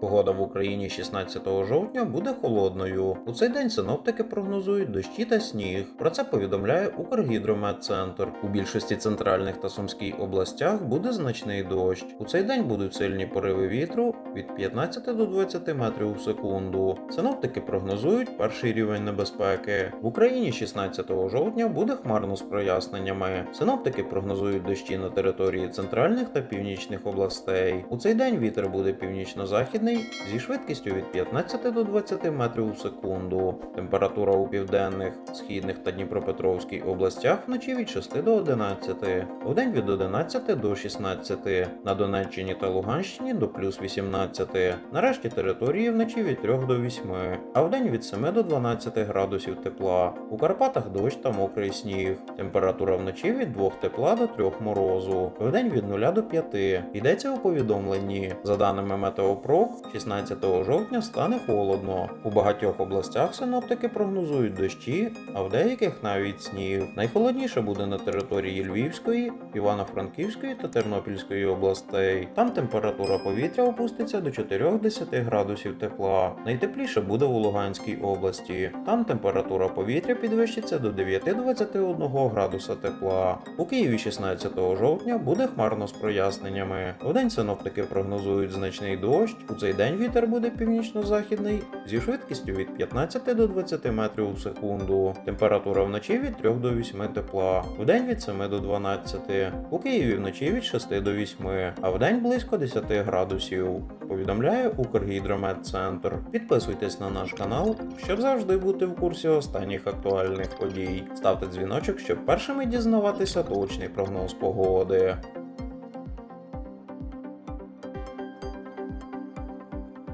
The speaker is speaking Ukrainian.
Погода в Україні 16 жовтня буде холодною. У цей день синоптики прогнозують дощі та сніг. Про це повідомляє Укргідрометцентр. У більшості центральних та сумській областях буде значний дощ. У цей день будуть сильні пориви вітру від 15 до 20 метрів у секунду. Синоптики прогнозують перший рівень небезпеки. В Україні 16 жовтня буде хмарно з проясненнями. Синоптики прогнозують дощі на території центральних та північних областей. У цей день вітер буде північно-західний зі швидкістю від 15 до 20 метрів у секунду. Температура у південних, східних та Дніпропетровській областях вночі від 6 до 11, вдень від 11 до 16, на Донеччині та Луганщині до плюс 18, на решті території вночі від 3 до 8, а вдень від 7 до 12 градусів тепла. У Карпатах дощ та мокрий сніг. Температура вночі від 2 тепла до 3 морозу, вдень від 0 до 5. Йдеться у повідомленні. За даними Метеопрок, 16 жовтня стане холодно. У багатьох областях синоптики прогнозують дощі, а в деяких навіть сніг. Найхолодніше буде на території Львівської, Івано-Франківської та Тернопільської областей. Там температура повітря опуститься до 4-10 градусів тепла. Найтепліше буде у Луганській області. Там температура повітря підвищиться до 9-21 градуса тепла. У Києві 16 жовтня буде хмарно з проясненнями. Вдень синоптики прогнозують значний дощ. У цей день вітер буде північно-західний зі швидкістю від 15 до 20 метрів у секунду. Температура вночі від 3 до 8 тепла, вдень від 7 до 12. У Києві вночі від 6 до 8, а вдень близько 10 градусів. Повідомляє Укргідрометцентр. Підписуйтесь на наш канал, щоб завжди бути в курсі останніх актуальних подій. Ставте дзвіночок, щоб першими дізнаватися точний прогноз погоди.